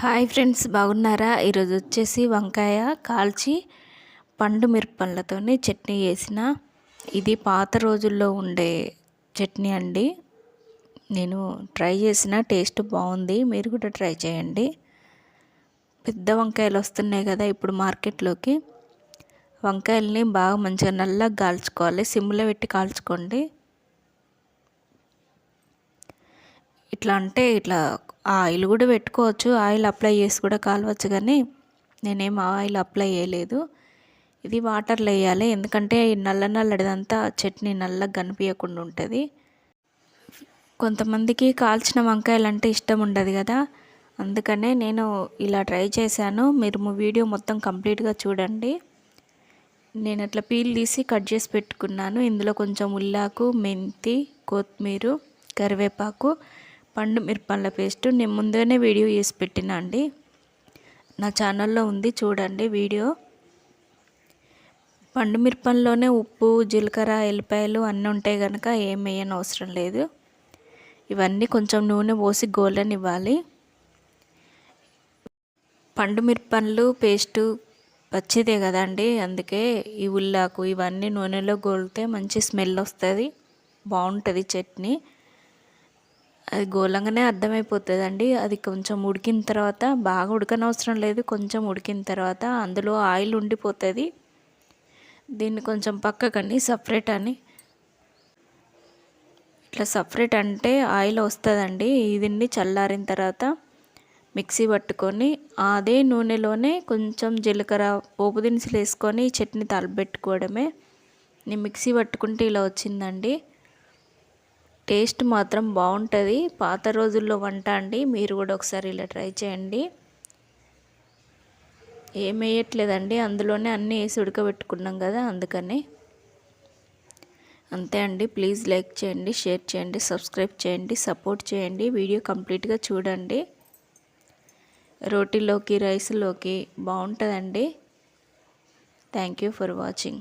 Hi friends బాగున్నారా? ఈరోజు వచ్చేసి వంకాయ కాల్చి పండు మిరపళ్ళతోని చట్నీ చేసిన. ఇది పాత రోజుల్లో ఉండే చట్నీ అండి. నేను ట్రై చేసిన టేస్ట్ బాగుంది. మీరు కూడా ట్రై చేయండి. పెద్ద వంకాయలు వస్తున్నాయి కదా ఇప్పుడు మార్కెట్లోకి. వంకాయల్ని బాగా మంచిగా నల్లగా కాల్చుకోవాలి. సిమ్లో పెట్టి కాల్చుకోండి. ఇట్లా అంటే ఇట్లా ఆయిల్ కూడా పెట్టుకోవచ్చు. ఆయిల్ అప్లై చేసి కూడా కాలవచ్చు కానీ నేనేం ఆయిల్ అప్లై చేయలేదు. ఇది వాటర్లో వేయాలి. ఎందుకంటే నల్ల నల్లడిదంతా చట్నీ నల్లగా కనిపించకుండా ఉంటుంది. కొంతమందికి కాల్చిన వంకాయలు అంటే ఇష్టం ఉండదు కదా. అందుకనే నేను ఇలా ట్రై చేశాను. మీరు వీడియో మొత్తం కంప్లీట్గా చూడండి. నేను అట్లా పీల్ తీసి కట్ చేసి పెట్టుకున్నాను. ఇందులో కొంచెం ఉల్లాకు మెంతి కొత్తిమీర కరివేపాకు పండు మిరపళ్ళ పేస్ట్ నేను ముందుగానే వీడియో చేసి పెట్టినా అండి. నా ఛానల్లో ఉంది చూడండి వీడియో. పండు మిరపల్లోనే ఉప్పు జీలకర్ర ఎల్లిపాయలు అన్నీ ఉంటాయి కనుక ఏం వేయని అవసరం లేదు. ఇవన్నీ కొంచెం నూనె పోసి గోల్డెన్ ఇవ్వాలి. పండు మిరపళ్ళు పేస్టు పచ్చిదే కదండి అందుకే ఈ ఉల్లాకు ఇవన్నీ నూనెలో గోలితే మంచి స్మెల్ వస్తుంది బాగుంటుంది చట్నీ. అది గోలంగానే అర్థమైపోతుందండి. అది కొంచెం ఉడికిన తర్వాత బాగా ఉడకనవసరం లేదు. కొంచెం ఉడికిన తర్వాత అందులో ఆయిల్ ఉండిపోతుంది. దీన్ని కొంచెం పక్కకండి సపరేట్ అని. ఇట్లా సపరేట్ అంటే ఆయిల్ వస్తుందండి. దీన్ని చల్లారిన తర్వాత మిక్సీ పట్టుకొని అదే నూనెలోనే కొంచెం జీలకర్ర పోపు దినుసులు వేసుకొని చట్నీ తలపెట్టుకోవడమే. నేను మిక్సీ పట్టుకుంటే ఇలా వచ్చిందండి. టేస్ట్ మాత్రం బాగుంటుంది. పాత రోజుల్లో వంట అండి. మీరు కూడా ఒకసారి ఇలా ట్రై చేయండి. ఏం వేయట్లేదండి. అందులోనే అన్నీ వేసి ఉడకబెట్టుకున్నాం కదా అందుకని. అంతే అండి. ప్లీజ్ లైక్ చేయండి షేర్ చేయండి సబ్స్క్రైబ్ చేయండి సపోర్ట్ చేయండి. వీడియో కంప్లీట్గా చూడండి. రోటీలోకి రైస్లోకి బాగుంటుందండి. Thank you for watching.